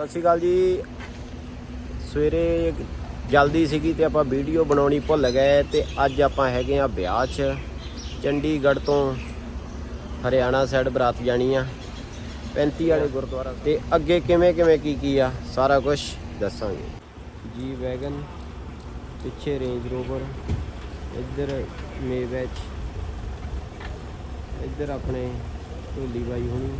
ਸਤਿ ਸ਼੍ਰੀ ਅਕਾਲ ਜੀ। ਸਵੇਰੇ ਜਲਦੀ ਸੀਗੀ ਤੇ ਆਪਾਂ ਵੀਡੀਓ ਬਣਾਉਣੀ ਭੁੱਲ ਗਏ ਤੇ ਅੱਜ ਆਪਾਂ ਹੈਗੇ ਆ ਵਿਆਹ 'ਚ, ਚੰਡੀਗੜ੍ਹ ਤੋਂ ਹਰਿਆਣਾ ਸਾਈਡ ਬਰਾਤ ਜਾਣੀ ਆ 35 ਵਾਲੇ ਗੁਰਦੁਆਰਾ ਤੇ ਅੱਗੇ ਕਿਵੇਂ ਕਿਵੇਂ ਕੀ ਕੀ ਆ, ਸਾਰਾ ਕੁਝ ਦੱਸਾਂਗੇ। ਜੀ ਵੈਗਨ, ਪਿੱਛੇ ਰੇਂਜ ਰੋਵਰ, ਇੱਧਰ ਮੇਵੈਚ, ਇੱਧਰ ਆਪਣੇ ਢੋਲੀ ਬਾਈ ਹੋਣੀ।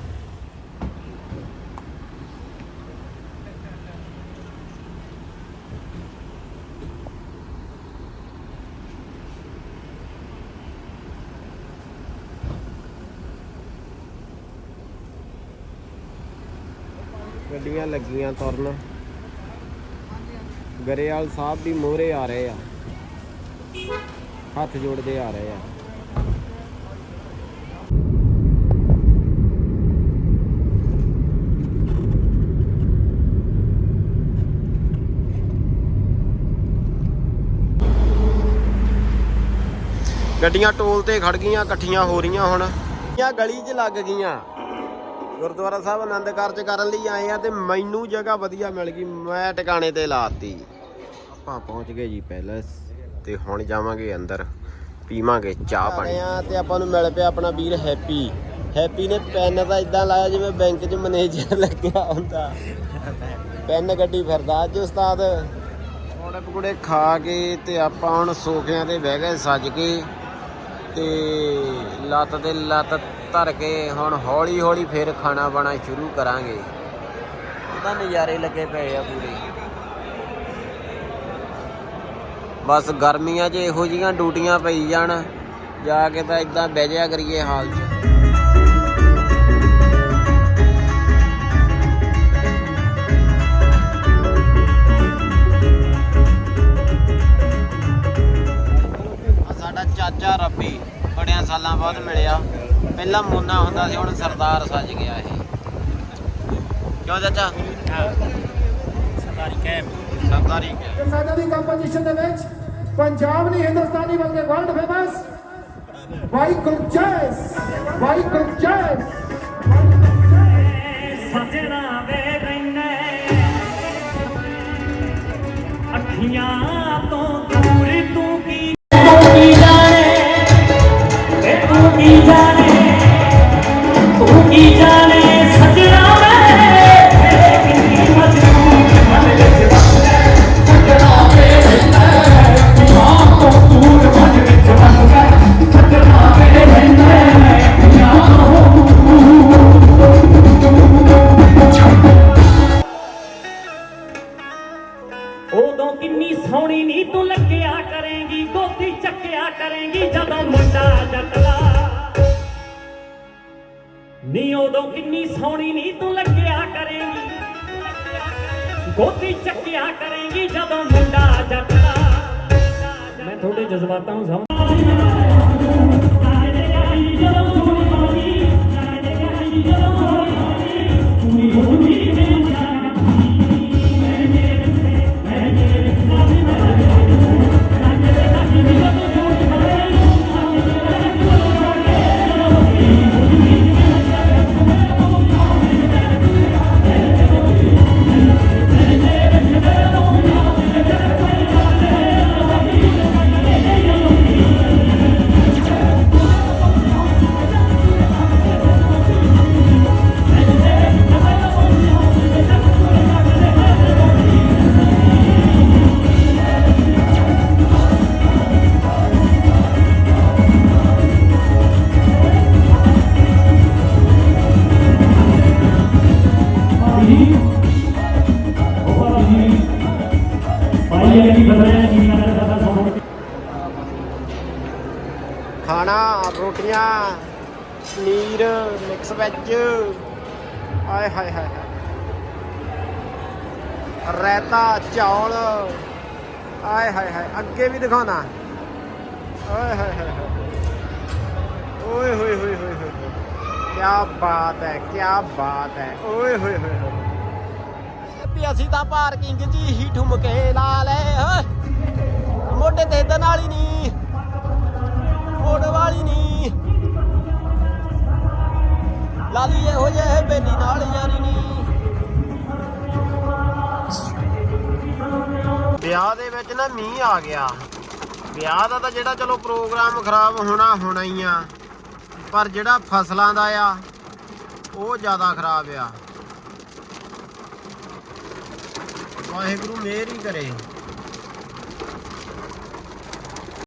ਗੱਡੀਆਂ ਲੱਗੀਆਂ ਤੁਰਨ। ਗਰੇਵਾਲ ਸਾਹਿਬ ਵੀ ਮੋਹਰੇ ਆ ਰਹੇ ਆ। ਹੱਥ ਜੋੜਦੇ ਆ ਰਹੇ ਆ। ਗੱਡੀਆਂ ਟੋਲ ਤੇ ਖੜ ਗਈਆਂ, ਇਕੱਠੀਆਂ ਹੋ ਰਹੀਆਂ ਹੁਣ। ਇਹ ਗਲੀ 'ਚ ਲੱਗ ਗਈਆਂ। ਗੁਰਦੁਆਰਾ ਸਾਹਿਬ ਆਨੰਦ ਕਾਰਜ ਕਰਨ ਲਈ ਆਏ ਆ ਤੇ ਮੈਨੂੰ ਜਗ੍ਹਾ ਵਧੀਆ ਮਿਲ ਗਈ ਮੈਂ ਟਿਕਾਣੇ ਤੇ ਲਾਤੀ। ਆਪਾਂ ਪਹੁੰਚ ਗਏ ਜੀ ਪੈਲਸ ਤੇ ਹੁਣ ਜਾਵਾਂਗੇ ਅੰਦਰ ਪੀਵਾਂਗੇ ਚਾਹ ਪਾਣੀ। ਆ ਤੇ ਆਪਾਂ ਨੂੰ ਮਿਲ ਪਿਆ ਆਪਣਾ ਵੀਰ ਹੈਪੀ। ਹੈਪੀ ਨੇ ਪੈਨ ਤਾਂ ਇਦਾਂ ਲਾਇਆ ਜਿਵੇਂ ਬੈਂਕ 'ਚ ਮੈਨੇਜਰ ਲੱਗਿਆ ਹੁੰਦਾ। ਪੈਨ ਗੱਡੀ ਫਿਰਦਾ ਅੱਜ ਉਸਤਾਦ। ਪਕੌੜੇ ਪਕੌੜੇ ਖਾ ਕੇ ਤੇ ਆਪਾਂ ਹੁਣ ਸੋਫਿਆਂ ਤੇ ਬਹਿ ਗਏ ਸੱਜ ਕੇ ਤੇ ਲੱਤ ਤੇ ਲੱਤ ਧਰ ਕੇ ਹੁਣ ਹੌਲੀ ਹੌਲੀ ਫਿਰ ਖਾਣਾ ਬਣਾ ਸ਼ੁਰੂ ਕਰਾਂਗੇ। ਉਹਦਾ ਨਜ਼ਾਰੇ ਲੱਗੇ ਪਏ ਆ ਪੂਰੇ। ਬਸ ਗਰਮੀਆਂ 'ਚ ਇਹੋ ਜੀਆਂ ਡਿਊਟੀਆਂ ਪਈ ਜਾਣ, ਜਾ ਕੇ ਤਾਂ ਇਦਾਂ ਬਹਿ ਜਾ ਕਰੀਏ ਹਾਲ 'ਚ। ਸਾਡਾ ਚਾਚਾ ਰੱਬੀ, ਬੜਿਆਂ ਸਾਲਾਂ ਬਾਅਦ ਮਿਲਿਆ। ਪਹਿਲਾਂ ਮੋਨਾ ਹੁੰਦਾ ਸੀ ਹੁਣ ਸਰਦਾਰ ਸੱਜ ਗਿਆ ਇਹ। ਕਿਉਂ ਚਾਚਾ? ਸਰਦਾਰੀ ਕੈਮ। ਸਰਦਾਰੀ ਤੇ ਸਾਡਾ ਦੀ ਕੰਪੋਜੀਸ਼ਨ ਦੇ ਵਿੱਚ ਪੰਜਾਬ ਨਹੀਂ ਹਿੰਦੁਸਤਾਨੀ ਬਲਕਿ ਵਰਲਡ ਫੇਮਸ ਬਾਈ ਗੁਰਜੈਸ ਬਾਈ ਗੁਰਜੈਸ ਸੱਜਣਾ ਵੇ ਰਹਿਨੇ ਅੱਖੀਆਂ ਸੋਹਣੀ ਨੀ ਤੂੰ ਲੱਗਿਆ ਕਰੇਂਗੀ ਗੋਦੀ ਚੱਕਿਆ ਕਰੇਂਗੀ ਜਦੋਂ ਮੁੰਡਾ ਜੱਟਦਾ ਨੀ ਉਦੋਂ ਕਿੰਨੀ ਸੋਹਣੀ ਨੀ ਤੂੰ ਲੱਗਿਆ ਕਰੇਂਗੀ। ਗੋਦੀ ਚੱਕਿਆ ਕਰੇਂਗੀ ਜਦੋਂ ਮੁੰਡਾ ਜੱਟਦਾ। ਮੈਂ ਤੁਹਾਡੇ ਜਜ਼ਬਾਤਾਂ ਨੂੰ ਸਮਝ ਖਾਣਾ, ਰੋਟੀਆਂ, ਪਨੀਰ ਮਿਕਸ ਵੈਜ ਆਏ ਹਾਏ ਹਾਏ ਰਾਇਤਾ, ਚੌਲ। ਆਏ ਹਾਏ ਹਾਏ, ਅੱਗੇ ਵੀ ਦਿਖਾਉਣਾ। ਆਏ ਹਾਏ ਹਾਏ ਓਏ ਹੋਏ ਹੋਏ ਹੋਏ ਹੋਏ ਕੀ ਬਾਤ ਹੈ ਕੀ ਬਾਤ ਹੈ। ਓਏ ਹੋਏ ਹੋਏ ਵੀ ਅਸੀਂ ਤਾਂ ਪਾਰਕਿੰਗ 'ਚ ਹੀ ਠੁਮਕੇ ਲਾ ਲੈ ਮੋਢੇ ਤੇ ਇਦਾਂ ਨਾਲ ਹੀ ਨਹੀਂ ਵਿਆਹ ਦੇ ਵਿੱਚ ਨਾ ਮੀਂਹ ਆ ਗਿਆ। ਵਿਆਹ ਦਾ ਤਾਂ ਜਿਹੜਾ ਚਲੋ ਪ੍ਰੋਗਰਾਮ ਖਰਾਬ ਹੋਣਾ ਹੋਣਾ ਹੀ ਆ। ਪਰ ਜਿਹੜਾ ਫਸਲਾਂ ਦਾ ਆ, ਉਹ ਜ਼ਿਆਦਾ ਖਰਾਬ ਆ। ਵਾਹਿਗੁਰੂ ਮਿਹਰ ਹੀ ਕਰੇ।